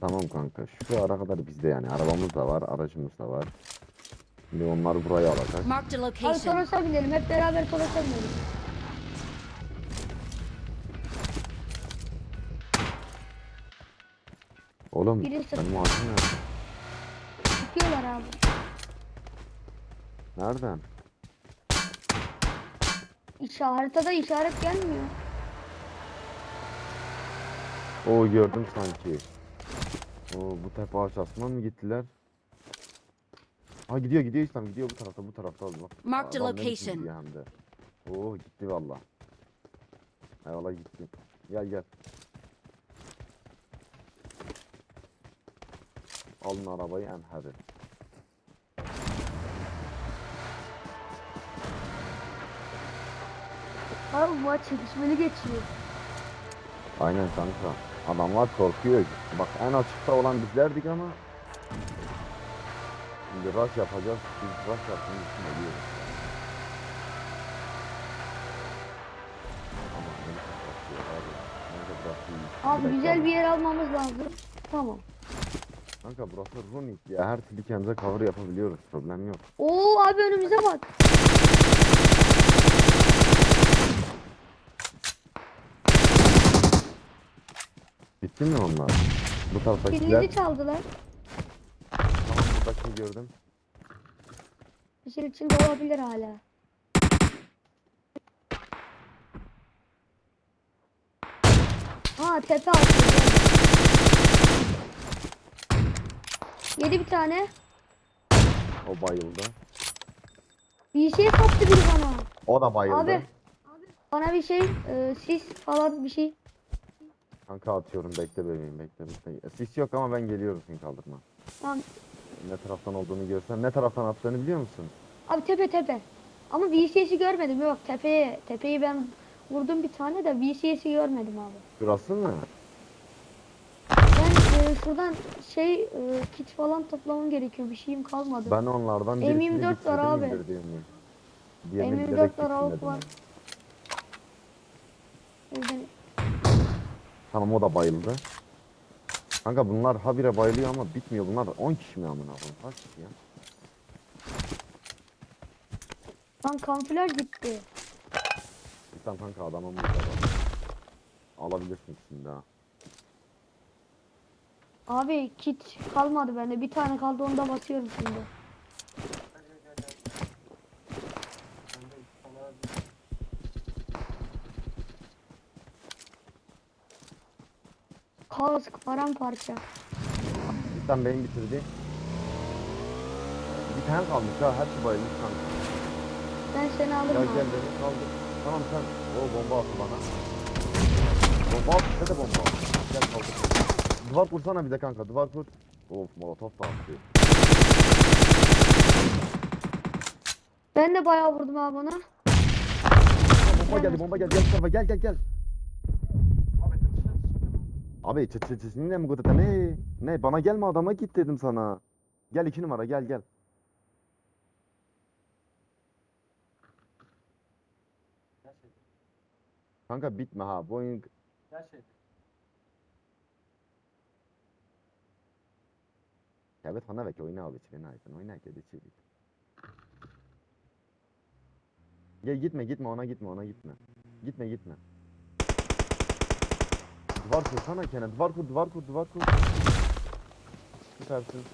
Tamam kanka. Şu ara kadar bizde yani. Arabamız da var, aracımız da var. Şimdi onlar burayı alacak. Marked a Hadi location. Toros'a binelim. Hep beraber Toros'a binelim. Oğlum Biri sır- benim ağacım nerede? Çıkıyorlar abi. Nereden? İşa, haritada işaret gelmiyor. Oo gördüm sanki. Oo bu tepe aşağısına mı gittiler? Ha gidiyor gidiyor İslam gidiyor bu tarafta bu tarafta a Adam beni location. hem de. Oo gitti valla. Eyvallah gitti. Gel gel. Alın arabayı en hadi. Abi maç çekişmeli geçiyor. Aynen kanka. Adamlar korkuyor. Bak en açıkta olan bizlerdik ama Şimdi rush yapacağız. Biz rush yaptığımız için ölüyoruz. Ama beni kapatıyor abi. Bence burası iyi. Abi dakika güzel bir yer almamız lazım. Tamam. Kanka burası runik ya. Her türlü kendimize cover yapabiliyoruz. Problem yok. Oo abi önümüze bak. Mi onlar? Bu taraftakiler. Kilimizi çaldılar. Tamam buradakini gördüm. İşin içinde olabilir hala. Aa tepe altı. Yedi bir tane. O bayıldı. Bir şey sattı biri bana. O da bayıldı. Abi. Bana bir şey, e, sis falan bir şey. Kanka atıyorum bekle bebeğim bekle bekle. Sis yok ama ben geliyorum seni kaldırma. Tamam. Ne taraftan olduğunu görsen. Ne taraftan attığını biliyor musun? Abi tepe tepe. Ama VCS'i görmedim. Yok tepeye. Tepeyi ben vurdum bir tane de VCS'i görmedim abi. Şurası mı? Ben e, şuradan şey e, kit falan toplamam gerekiyor. Bir şeyim kalmadı. Ben onlardan birisini M24 var abi. indirdiğimi. Diğerini M24 bilerek var, yüzden Tamam o da bayıldı. Kanka bunlar habire bayılıyor ama bitmiyor. Bunlar 10 kişi mi amına koyayım? Kaç kişi ya? Lan kamuflaj gitti. Bir kanka burada var. Alabilirsin şimdi ha. Abi kit kalmadı bende. Bir tane kaldı onu da basıyorum şimdi. Kask paramparça. Tane benim bitirdi. Bir tane kalmış ha. Hepsi bayılmış kanka. Ben seni Ya alırım gel abi. beni kaldır. Tamam sen. O bomba attı bana. Bomba at. Ne de bomba at. Gel kaldır. Duvar kursana bir de kanka. Duvar kur. Of molotof da attı. Ben de bayağı vurdum abi ona. Bomba geldi bomba geldi. Gel tarafa gel gel gel. Abi çıt çıt çıt ne mi gıdıta ne? Ne bana gelme adama git dedim sana. Gel iki numara gel gel. Kanka bitme ha bu oyun Evet bana ve ki oyna abi çivi naytın oyna kedi çivi. Gel gitme gitme ona gitme ona gitme. Gitme gitme. Duvar kur sana Kenan duvar kur duvar kur duvar kur. Süpersin.